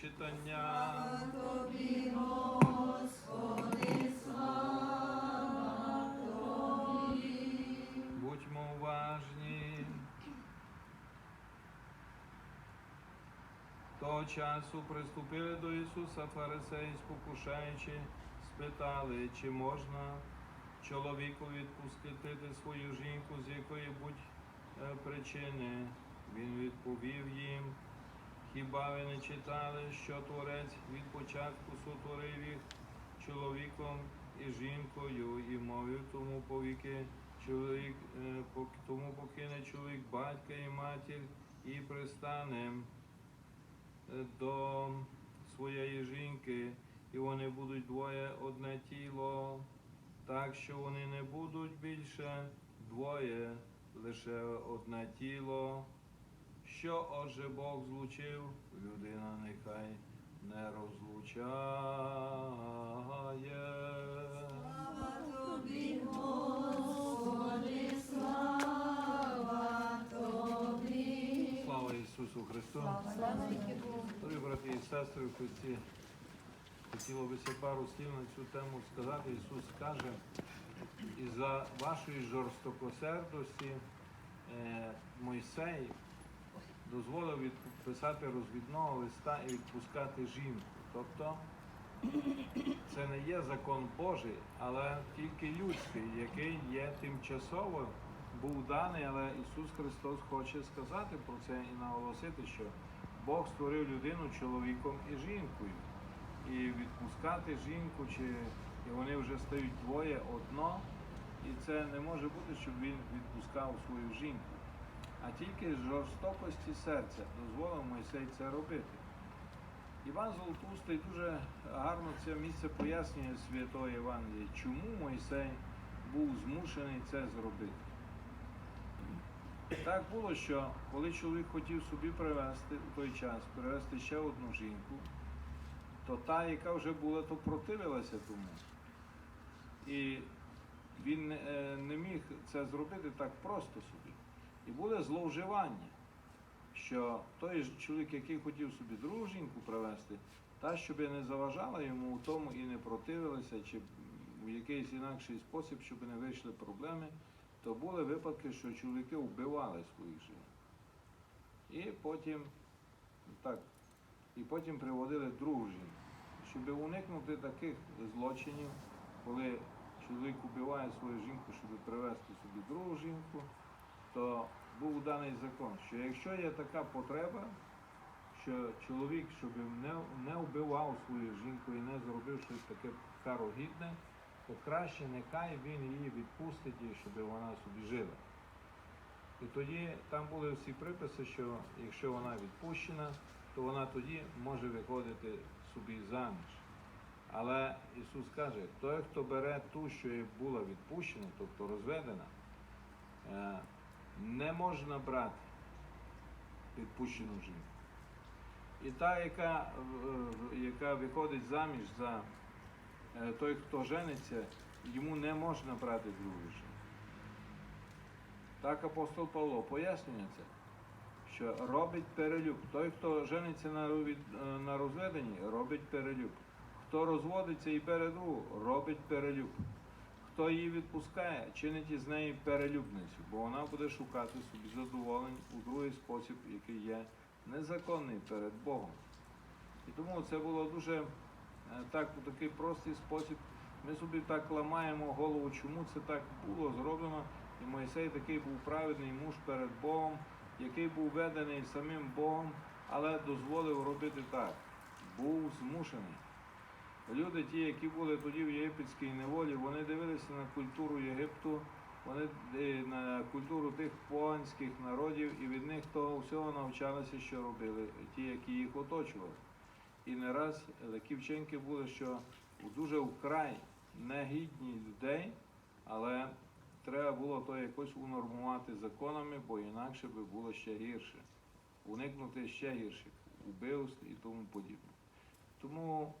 читання. Тобі, Господи, слава Тобі. Будьмо уважні. Того часу приступили до Ісуса фарисеї, спокушаючи, спитали, чи можна чоловіку відпустити свою жінку з якої-будь е, причини. Він відповів їм, хіба ви не читали, що Творець від початку сотворив їх чоловіком і жінкою, і мовив тому повіки чоловік, е, тому покине чоловік батька і матір і пристане е, до своєї жінки, і вони будуть двоє одне тіло, так що вони не будуть більше двоє, лише одне тіло. Що отже Бог злучив, людина нехай не розлучає. Слава Тобі, Господи, слава Тобі. Слава Ісусу Христу! Слава Богу. Дорогі брати і сестри, в Христі, хотіло би ще пару слів на цю тему сказати. Ісус каже, і за вашої жорстокосердості е, Мойсей дозволив відписати розвідного листа і відпускати жінку. Тобто це не є закон Божий, але тільки людський, який є тимчасово був даний, але Ісус Христос хоче сказати про це і наголосити, що Бог створив людину чоловіком і жінкою. І відпускати жінку, чи і вони вже стають двоє одно, і це не може бути, щоб він відпускав свою жінку. А тільки з жорстокості серця дозволив Мойсей це робити. Іван Золотоустий дуже гарно це місце пояснює святого Євангелія, чому Мойсей був змушений це зробити. Так було, що коли чоловік хотів собі привезти у той час, привезти ще одну жінку, то та, яка вже була, то противилася тому. І він е, не міг це зробити так просто собі. І було зловживання, що той чоловік, який хотів собі другу жінку привезти, та, щоб не заважала йому у тому і не противилася, чи в якийсь інакший спосіб, щоб не вийшли проблеми, то були випадки, що чоловіки вбивали своїх жінок. І потім так, і потім приводили другу. Щоб уникнути таких злочинів, коли чоловік убиває свою жінку, щоб привезти собі другу жінку, то був даний закон, що якщо є така потреба, що чоловік, щоб не, не вбивав свою жінку і не зробив щось таке карогідне, то краще нехай він її відпустить, і щоб вона собі жила. І тоді там були всі приписи, що якщо вона відпущена, то вона тоді може виходити собі заміж. Але Ісус каже, той, хто бере ту, що була відпущена, тобто розведена, е, не можна брати відпущену жінку. І та, яка, е, яка виходить заміж за е, той, хто жениться, йому не можна брати другу жінку. Так апостол Павло пояснює це, що робить перелюб. Той, хто жениться е, на розведенні, робить перелюб. Хто розводиться і бере другу, робить перелюб. Хто її відпускає, чинить із неї перелюбницю, бо вона буде шукати собі задоволень у другий спосіб, який є незаконний перед Богом. І тому це було дуже е, так, такий простий спосіб. Ми собі так ламаємо голову, чому це так було зроблено. І Мойсей такий був праведний муж перед Богом, який був ведений самим Богом, але дозволив робити так. Був змушений. Люди, ті, які були тоді в єгипетській неволі, вони дивилися на культуру Єгипту, вони е, на культуру тих поганських народів і від них того всього навчалися, що робили ті, які їх оточували. І не раз такі вчинки були, що дуже вкрай негідні людей, але треба було то якось унормувати законами, бо інакше би було ще гірше. Уникнути ще гірших убивств і тому подібне. Тому,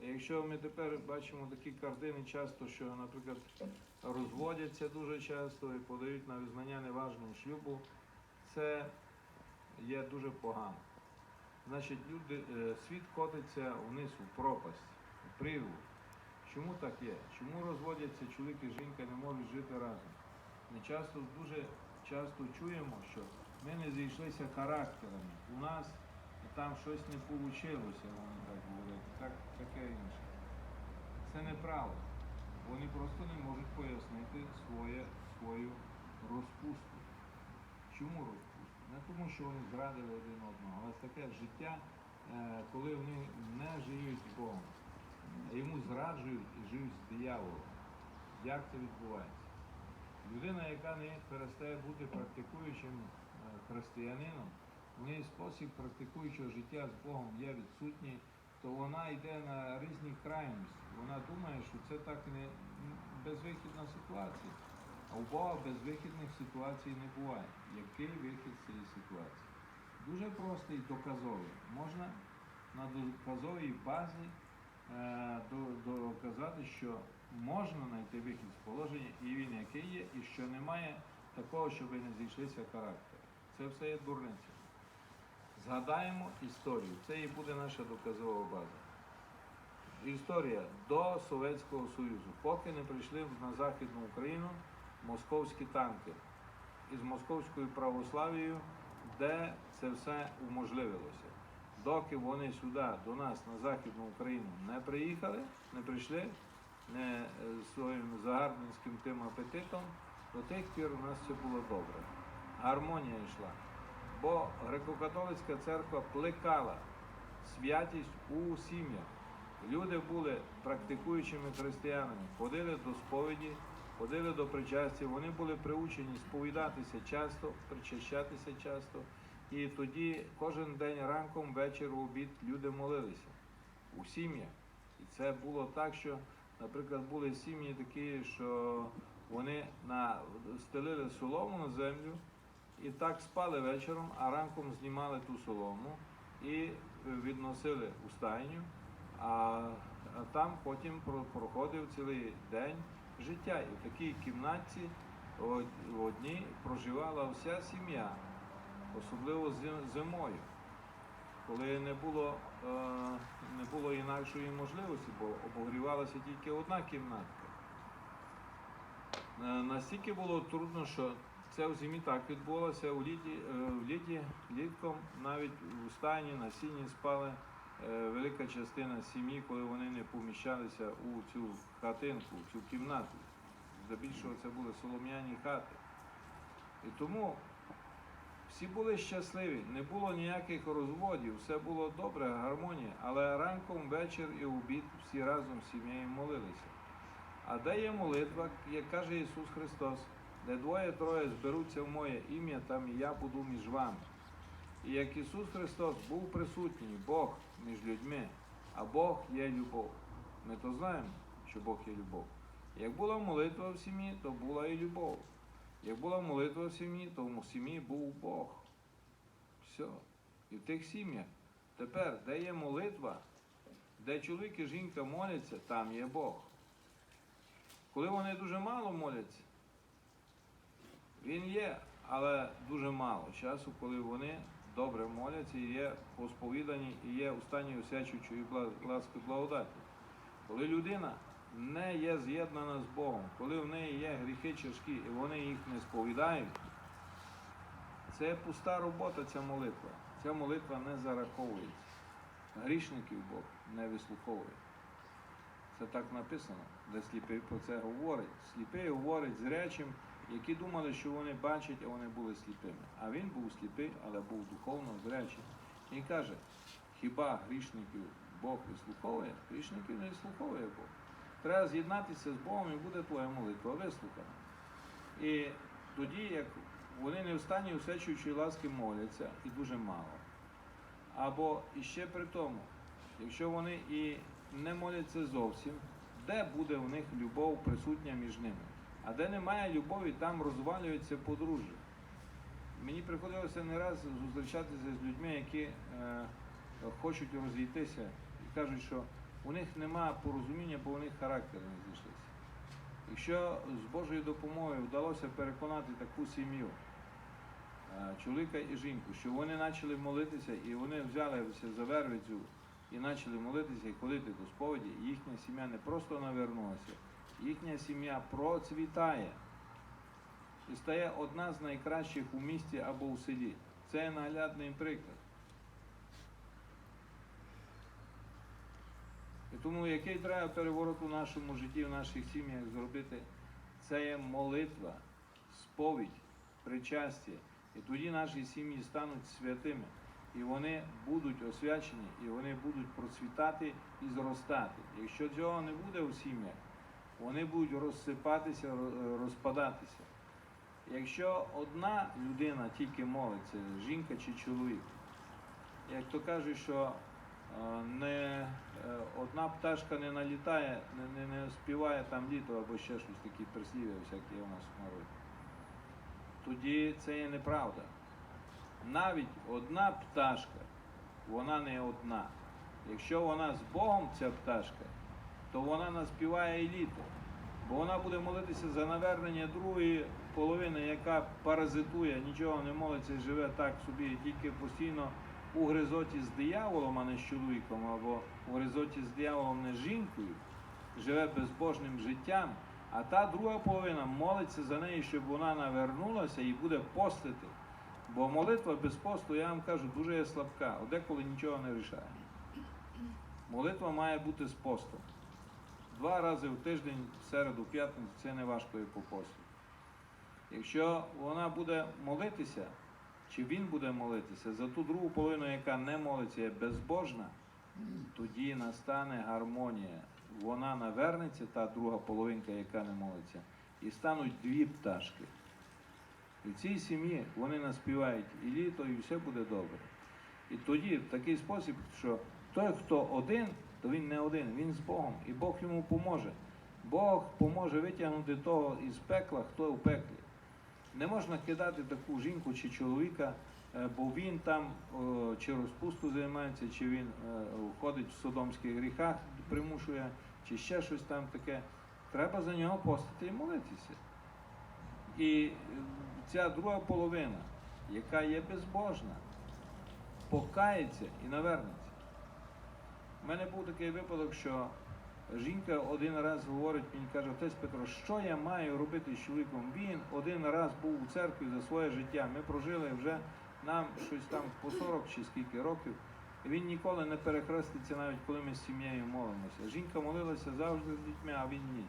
якщо ми тепер бачимо такі картини часто, що, наприклад, розводяться дуже часто і подають на визнання неважного шлюбу, це є дуже погано. значить, люди, е, світ котиться вниз у пропасть, у прірву. Чому так є? Чому розводяться чоловік і жінка не можуть жити разом? Ми часто дуже часто чуємо, що ми не зійшлися характерами. У нас там щось не вийшло, вони так говорять, так, таке інше. Це неправда. Вони просто не можуть пояснити своє, свою розпусту. Чому розпусту? Не тому, що вони зрадили один одного, але таке життя, е, коли вони не живуть з Богом, йому зраджують і живуть з дияволом. Як це відбувається? Людина, яка не перестає бути практикуючим е, християнином, неї спосіб практикуючого життя з Богом є відсутній, то вона йде на різні крайності. Вона думає, що це так не безвихідна ситуація. А у Бога безвихідних ситуацій не буває. Який вихід з цієї ситуації? Дуже простий доказовий. Можна на доказовій базі е, доказати, що можна знайти вихід з положення, і він який є, і що немає такого, щоб не зійшлися характери. Це все є дурниця. Згадаємо історію. Це і буде наша доказова база. Історія до Совєтського Союзу. Поки не прийшли на Західну Україну московські танки із московською православією, де це все уможливилося. Доки вони сюди, до нас, на Західну Україну, не приїхали, не прийшли, не е, своїм загарбницьким тим апетитом, до тих пір у нас все було добре. Гармонія йшла. Бо греко-католицька церква плекала святість у сім'ях. Люди були практикуючими християнами, ходили до сповіді, ходили до причастя, вони були приучені сповідатися часто, причащатися часто. І тоді кожен день ранком, вечір, обід люди молилися у сім'ях. І це було так, що, наприклад, були сім'ї такі, що вони на, стелили солому на землю і так спали вечором, а ранком знімали ту солому і відносили у стайню, а, а там потім проходив цілий день життя. І в такій кімнатці в одній проживала вся сім'я, особливо зимою, коли не було, е, не було інакшої можливості, бо обогрівалася тільки одна кімнатка. Е, Настільки було трудно, що це в зимі так відбулося. У літі, е, в літі літком навіть у стані на сіні спали е, велика частина сім'ї, коли вони не поміщалися у цю хатинку, у цю кімнату. Здебільшого це були солом'яні хати. І тому всі були щасливі, не було ніяких розводів, все було добре, гармонія, але ранком, вечір і обід всі разом з сім'єю молилися. А де є молитва, як каже Ісус Христос, де двоє-троє зберуться в моє ім'я, там і я буду між вами. І як Ісус Христос був присутній, Бог між людьми, а Бог є любов. Ми то знаємо, що Бог є любов. Як була молитва в сім'ї, то була і любов. Як була молитва в сім'ї, то в сім'ї був Бог. Все. І в тих сім'ях. Тепер, де є молитва, де чоловік і жінка моляться, там є Бог. Коли вони дуже мало моляться, він є, але дуже мало часу, коли вони добре моляться і є посповідані, і є у стані осячуючої бла- ласки благодаті. Коли людина не є з'єднана з Богом, коли в неї є гріхи тяжкі і вони їх не сповідають, це пуста робота, ця молитва. Ця молитва не зараховується. Грішників Бог не вислуховує. Це так написано, де сліпий про це говорить. Сліпий говорить зрячим, які думали, що вони бачать, а вони були сліпими. А він був сліпий, але був духовно зрячий. І каже, хіба грішників Бог вислуховує? Грішників не вислуховує Бог. Треба з'єднатися з Богом і буде твоя молитва вислухана. І тоді, як вони не в стані усечуючої ласки моляться, і дуже мало. Або іще при тому, якщо вони і не моляться зовсім, де буде в них любов присутня між ними? А де немає любові, там розвалюється подружжя. Мені приходилося не раз зустрічатися з людьми, які е, хочуть розійтися і кажуть, що у них нема порозуміння, бо у них характери не зійшлися. Якщо з Божою допомогою вдалося переконати таку сім'ю, е, чоловіка і жінку, що вони почали молитися, і вони взялися за вервицю і почали молитися і ходити до сповіді, і їхня сім'я не просто навернулася, їхня сім'я процвітає і стає одна з найкращих у місті або у селі. Це наглядний приклад. І тому який треба переворот у нашому житті, в наших сім'ях зробити, це є молитва, сповідь, причастя. І тоді наші сім'ї стануть святими. І вони будуть освячені, і вони будуть процвітати і зростати. Якщо цього не буде у сім'ях, вони будуть розсипатися, розпадатися. Якщо одна людина тільки молиться, жінка чи чоловік, як то кажуть, що е, не, е, одна пташка не налітає, не, не, не співає там літо або ще щось такі прислів'я всякі у нас в народі, тоді це є неправда. Навіть одна пташка, вона не одна. Якщо вона з Богом, ця пташка, то вона наспіває і. Бо вона буде молитися за навернення другої половини, яка паразитує, нічого не молиться, і живе так собі, тільки постійно у гризоті з дияволом, а не з чоловіком, або у гризоті з дияволом, не з жінкою, живе безбожним життям. А та друга половина молиться за неї, щоб вона навернулася і буде постити. Бо молитва без посту, я вам кажу, дуже є слабка, деколи нічого не рішає. Молитва має бути з постом. Два рази в тиждень, в середу, в п'ятницю, це не важко і по посту. Якщо вона буде молитися, чи він буде молитися за ту другу половину, яка не молиться, є безбожна, тоді настане гармонія. Вона навернеться, та друга половинка, яка не молиться, і стануть дві пташки. І в цій сім'ї вони наспівають і літо, і все буде добре. І тоді в такий спосіб, що той, хто один, то він не один, він з Богом, і Бог йому поможе. Бог поможе витягнути того із пекла, хто в пеклі. Не можна кидати таку жінку чи чоловіка, е, бо він там чи розпусту займається, чи він е, ходить в содомських гріхах, примушує, чи ще щось там таке. Треба за нього постати і молитися. І е, ця друга половина, яка є безбожна, покається і навернеться. У мене був такий випадок, що жінка один раз говорить, мені каже, отець Петро, що я маю робити з чоловіком? Він один раз був у церкві за своє життя. Ми прожили вже нам щось там по 40 чи скільки років. І він ніколи не перехреститься, навіть коли ми з сім'єю молимося. Жінка молилася завжди з дітьми, а він ні.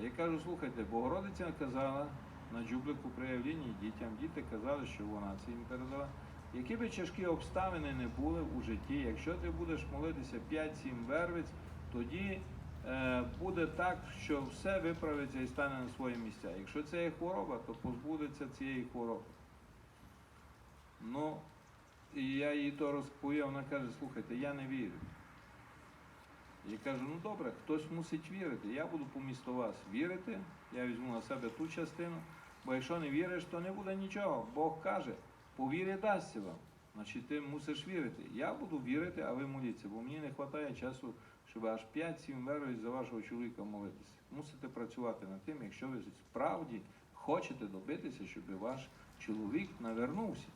Я кажу, слухайте, Богородиця казала на джублику при явлінні дітям, діти казали, що вона це їм передала. Які би тяжкі обставини не були у житті, якщо ти будеш молитися 5-7 вервиць, тоді е, буде так, що все виправиться і стане на свої місця. Якщо це є хвороба, то позбудеться цієї хвороби. Ну, і я їй то розповів, вона каже, слухайте, я не вірю. Я кажу, ну добре, хтось мусить вірити. Я буду помісто вас вірити, я візьму на себе ту частину, бо якщо не віриш, то не буде нічого. Бог каже, по дасться вам. Значить, ти мусиш вірити. Я буду вірити, а ви моліться, бо мені не вистачає часу, щоб аж 5-7 вервиць за вашого чоловіка молитися. Мусите працювати над тим, якщо ви справді хочете добитися, щоб ваш чоловік навернувся.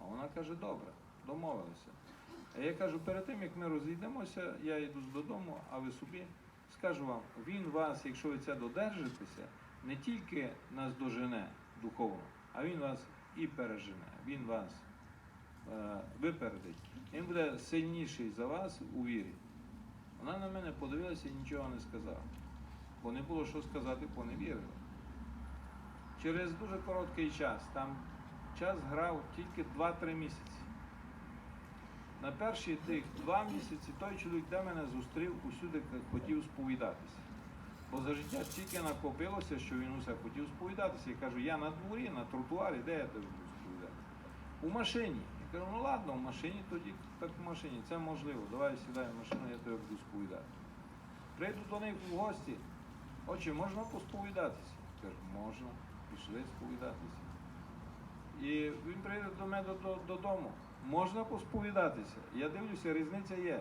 А вона каже, добре, домовилися. А я кажу, перед тим як ми розійдемося, я йду додому, а ви собі скажу вам, він вас, якщо ви це додержитеся, не тільки нас дожене духовно, а він вас і пережене. Він вас е, випередить. Він буде сильніший за вас у вірі. Вона на мене подивилася і нічого не сказала. Бо не було що сказати, бо не вірила. Через дуже короткий час, там час грав тільки 2-3 місяці. На перші тих два місяці той чоловік, де мене зустрів, усюди хотів сповідатися. Бо за життя стільки накопилося, що він усе хотів сповідатися. Я кажу, я на дворі, на тротуарі, де я тебе буду сповідати? У машині. Я кажу, ну ладно, в машині тоді так в машині, це можливо. Давай сідай в машину, я тебе буду сповідати. Прийду до них в гості. Отче, можна посповідатися? Я кажу, можна, пішли сповідатися. І він прийде до мене додому. Можна посповідатися. Я дивлюся, різниця є.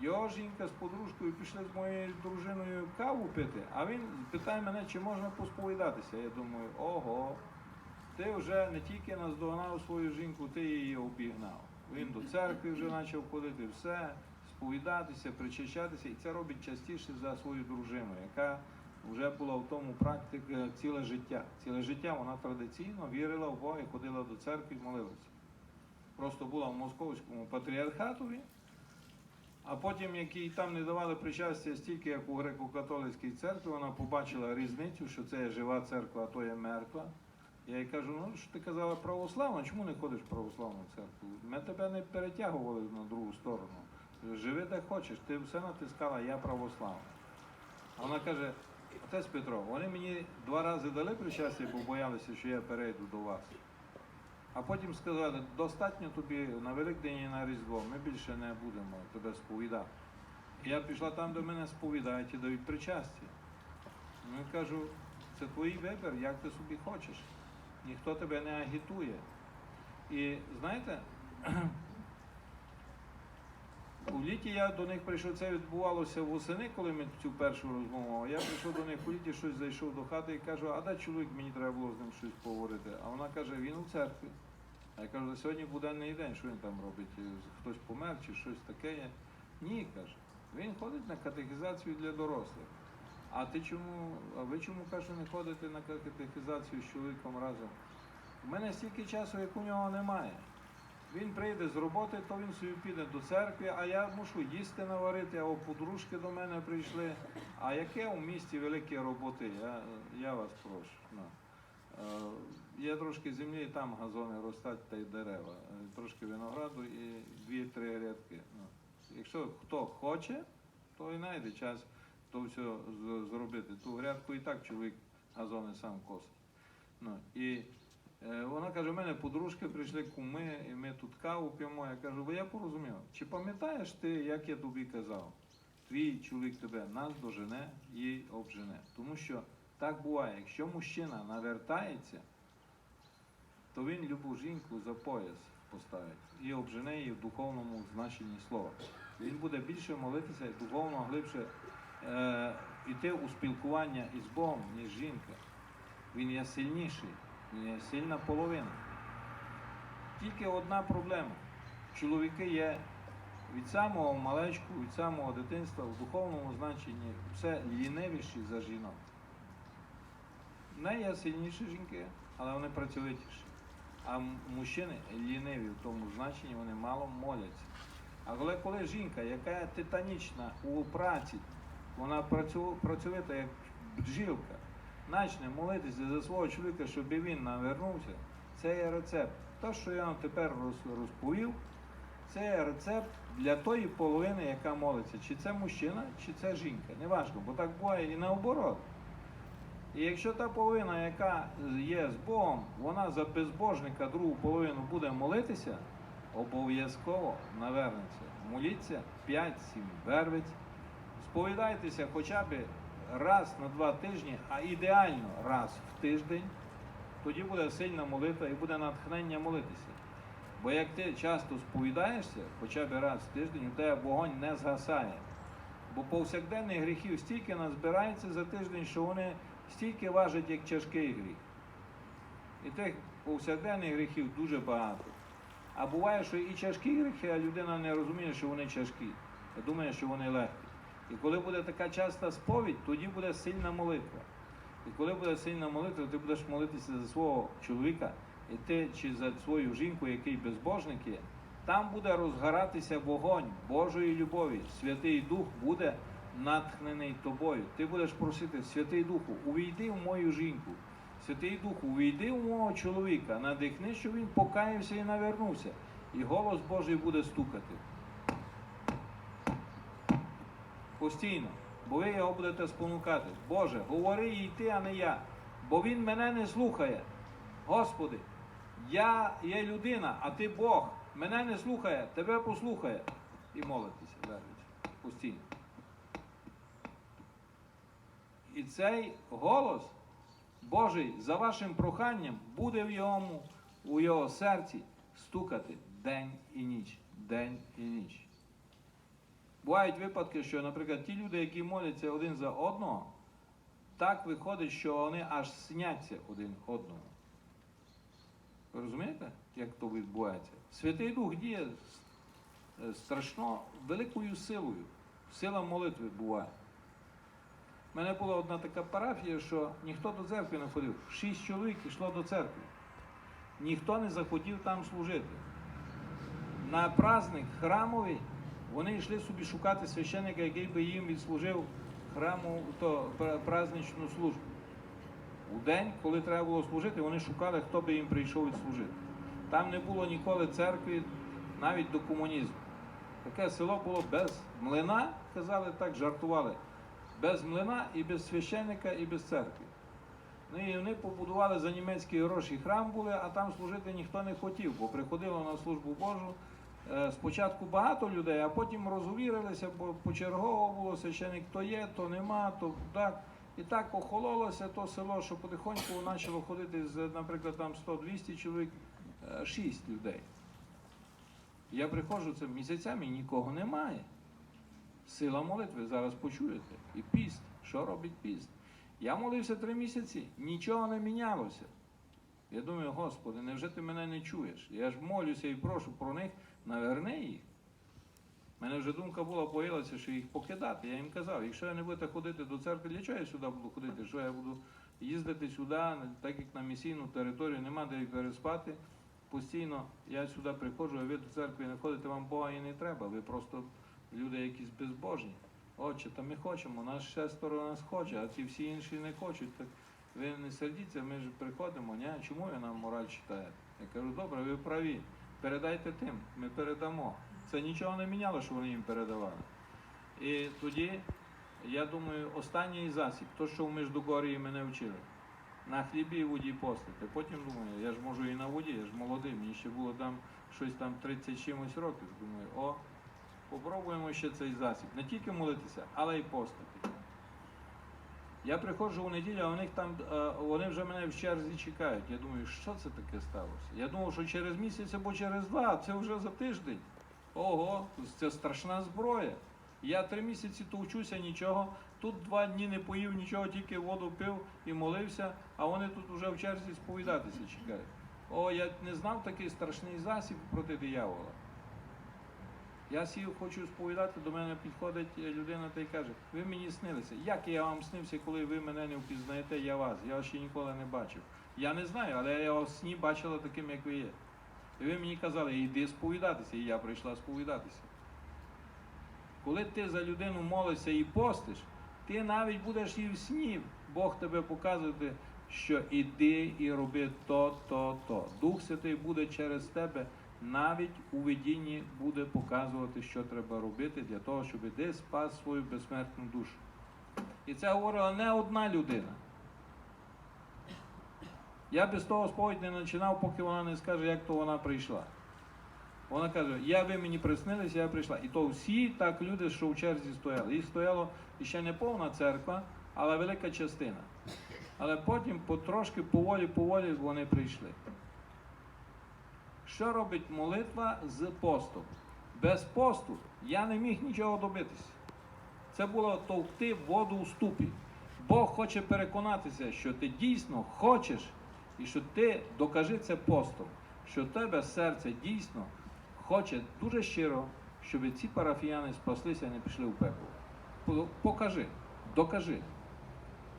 Його жінка з подружкою пішли з моєю дружиною каву пити, а він питає мене, чи можна посповідатися. Я думаю, ого, ти вже не тільки наздогнав свою жінку, ти її обігнав. Він до церкви вже почав ходити, все, сповідатися, причащатися, і це робить частіше за свою дружину, яка вже була в тому практиці ціле життя. Ціле життя вона традиційно вірила в Бога і ходила до церкви і молилася. Просто була в московському патріархатові, а потім, як їй там не давали причастя стільки, як у греко-католицькій церкві, вона побачила різницю, що це є жива церква, а то є мертва. Я їй кажу, ну що ти казала православна, чому не ходиш в православну церкву? Ми тебе не перетягували на другу сторону. Живи де хочеш, ти все натискала, я православна. Вона каже, отець Петро, вони мені два рази дали причастя, бо боялися, що я перейду до вас. А потім сказали, достатньо тобі на Великдень і на Різдво, ми більше не будемо тебе сповідати. Я пішла там, до мене сповідають і дають причастя. Ну і кажу, це твій вибір, як ти собі хочеш. Ніхто тебе не агітує. І знаєте, у літі я до них прийшов, це відбувалося восени, коли ми цю першу розмову. Я прийшов до них у літі, щось зайшов до хати і кажу, а де чоловік, мені треба було з ним щось поговорити. А вона каже, він у церкві. А я кажу, сьогодні буденний день, що він там робить? Хтось помер чи щось таке є? Ні, каже. Він ходить на катехізацію для дорослих. А ти чому, а ви чому каже, не ходите на катехізацію з чоловіком разом? У мене стільки часу, як у нього немає. Він прийде з роботи, то він собі піде до церкви, а я мушу їсти наварити, або подружки до мене прийшли. А яке у місті великі роботи? Я, я вас прошу. Ну. Е, Є трошки землі, і там газони ростать та й дерева, Е, трошки винограду і дві-три рядки. Ну. Якщо хто хоче, то і знайде час то все зробити. Ту грядку і так чоловік газони сам косить. Ну, і вона каже, у мене подружки прийшли куми, і ми тут каву п'ємо. Я кажу, бо я порозумів, чи пам'ятаєш ти, як я тобі казав? Твій чоловік тебе нас дожене і обжене. Тому що так буває, якщо мужчина навертається, то він любу жінку за пояс поставить і обжене її в духовному значенні слова. Він буде більше молитися і духовно глибше е, йти у спілкування із Богом, ніж жінка. Він є сильніший, сильна половина. Тільки одна проблема. Чоловіки є від самого малечку, від самого дитинства в духовному значенні все лінивіші за жінок. Не є сильніші жінки, але вони працьовитіші. А мужчини ліниві в тому значенні, вони мало моляться. Але коли жінка, яка титанічна у праці, вона працю- працьовита як бджілка, почне молитися за свого чоловіка, щоб він навернувся, це є рецепт. Те, що я вам тепер розповів, це є рецепт для тої половини, яка молиться. Чи це мужчина, чи це жінка. Неважно, бо так буває і наоборот. І якщо та половина, яка є з Богом, вона за безбожника другу половину буде молитися, обов'язково навернеться. Моліться 5-7 вервиць, сповідайтеся хоча б раз на два тижні, а ідеально раз в тиждень, тоді буде сильна молитва і буде натхнення молитися. Бо як ти часто сповідаєшся, хоча б раз в тиждень, у тебе вогонь не згасає. Бо повсякденних гріхів стільки назбирається за тиждень, що вони стільки важать, як тяжкий гріх. І тих повсякденних гріхів дуже багато. А буває, що і тяжкі гріхи, а людина не розуміє, що вони тяжкі. А думає, що вони легкі. І коли буде така часта сповідь, тоді буде сильна молитва. І коли буде сильна молитва, ти будеш молитися за свого чоловіка, і ти чи за свою жінку, який безбожник є, там буде розгоратися вогонь Божої любові. Святий Дух буде натхнений тобою. Ти будеш просити, Святий Духу, увійди в мою жінку. Святий Духу, увійди в мого чоловіка, надихни, щоб він покаявся і навернувся. І голос Божий буде стукати. Постійно. Бо ви його будете спонукати. Боже, говори їй ти, а не я. Бо він мене не слухає. Господи, я є людина, а ти Бог. Мене не слухає, тебе послухає. І молитися вервич. Постійно. І цей голос Божий за вашим проханням буде в йому, у його серці стукати день і ніч, день і ніч. Бувають випадки, що, наприклад, ті люди, які моляться один за одного, так виходить, що вони аж сняться один одному. Ви розумієте, як то відбувається? Святий Дух діє е, страшно великою силою. Сила молитви буває. У мене була одна така парафія, що ніхто до церкви не ходив. Шість чоловік йшло до церкви. Ніхто не захотів там служити. На праздник храмовий вони йшли собі шукати священника, який би їм відслужив храму то пра- праздничну службу. У день, коли треба було служити, вони шукали, хто би їм прийшов відслужити. Там не було ніколи церкви, навіть до комунізму. Таке село було без млина, казали так, жартували. Без млина і без священника, і без церкви. Ну і вони побудували за німецькі гроші храм були, а там служити ніхто не хотів, бо приходило на службу Божу. Е, Спочатку багато людей, а потім розувірилися, бо почергово було священик то є, то нема, то так. І так охололося то село, що потихоньку почало ходити з, наприклад, там 100-200 чоловік, 6 людей. Я приходжу це місяцями, нікого немає. Сила молитви зараз почуєте. І піст. Що робить піст? Я молився три місяці, нічого не мінялося. Я думаю, Господи, невже ти мене не чуєш? Я ж молюся і прошу про них, наверни їх. У мене вже думка була появилася, що їх покидати. Я їм казав, якщо я не будете ходити до церкви, для чого я сюди буду ходити? Що я буду їздити сюди, так як на місійну територію, нема де їх переспати. Постійно я сюди приходжу, а ви до церкви не ходите, вам Бога і не треба. Ви просто люди якісь безбожні. Отче, та ми хочемо, нас шестеро нас хоче, а ті всі інші не хочуть. Так ви не сердіться, ми ж приходимо, ні? чому ви нам мораль читаєте? Я кажу, добре, ви праві. Передайте тим, ми передамо. Це нічого не міняло, що вони їм передавали. І тоді, я думаю, останній засіб, то, що в Междугорії мене вчили. На хлібі і воді постити. Потім думаю, я ж можу і на воді, я ж молодий, мені ще було там щось там 30 чимось років. Думаю, о, попробуємо ще цей засіб. Не тільки молитися, але й постити. Я приходжу у неділю, а у них там е, вони вже мене в черзі чекають. Я думаю, що це таке сталося? Я думав, що через місяць або через два, а це вже за тиждень. Ого, це страшна зброя. Я три місяці то вчуся, нічого. Тут два дні не поїв нічого, тільки воду пив і молився, а вони тут вже в черзі сповідатися чекають. О, я не знав такий страшний засіб проти диявола. Я сів, хочу сповідати, до мене підходить людина та й каже, ви мені снилися. Як я вам снився, коли ви мене не впізнаєте, я вас. Я вас ще ніколи не бачив. Я не знаю, але я вас сні бачила таким, як ви є. І ви мені казали, йди сповідатися, і я прийшла сповідатися. Коли ти за людину молишся і постиш, ти навіть будеш і в сні. Бог тебе показувати, що іди і роби то, то, то. Дух Святий буде через тебе навіть у видінні буде показувати, що треба робити для того, щоб ти спас свою безсмертну душу. І це говорила не одна людина. Я без того сповідь не починав, поки вона не скаже, як то вона прийшла. Вона каже, я ви мені приснилися, я прийшла. І то всі так люди, що в черзі стояли. Їх стояло ще не повна церква, але велика частина. Але потім потрошки, поволі, поволі вони прийшли. Що робить молитва з постом? Без посту я не міг нічого добитися. Це було товкти воду у ступі. Бог хоче переконатися, що ти дійсно хочеш, і що ти докажи це постом, що тебе серце дійсно хоче дуже щиро, щоб ці парафіяни спаслися і не пішли в пекло. Покажи, докажи.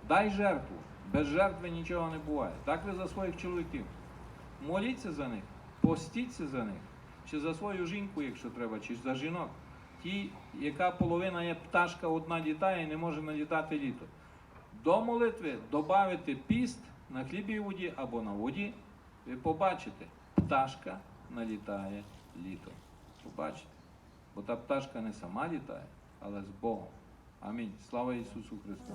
Дай жертву. Без жертви нічого не буває. Так ви за своїх чоловіків. Моліться за них, постіться за них, чи за свою жінку, якщо треба, чи за жінок. Ті, яка половина є пташка одна літає і не може налітати літо. До молитви додати піст на хлібі і воді або на воді, ви побачите, пташка налітає літо. Побачите. Бо та пташка не сама літає, але з Богом. Амінь. Слава Ісусу Христу!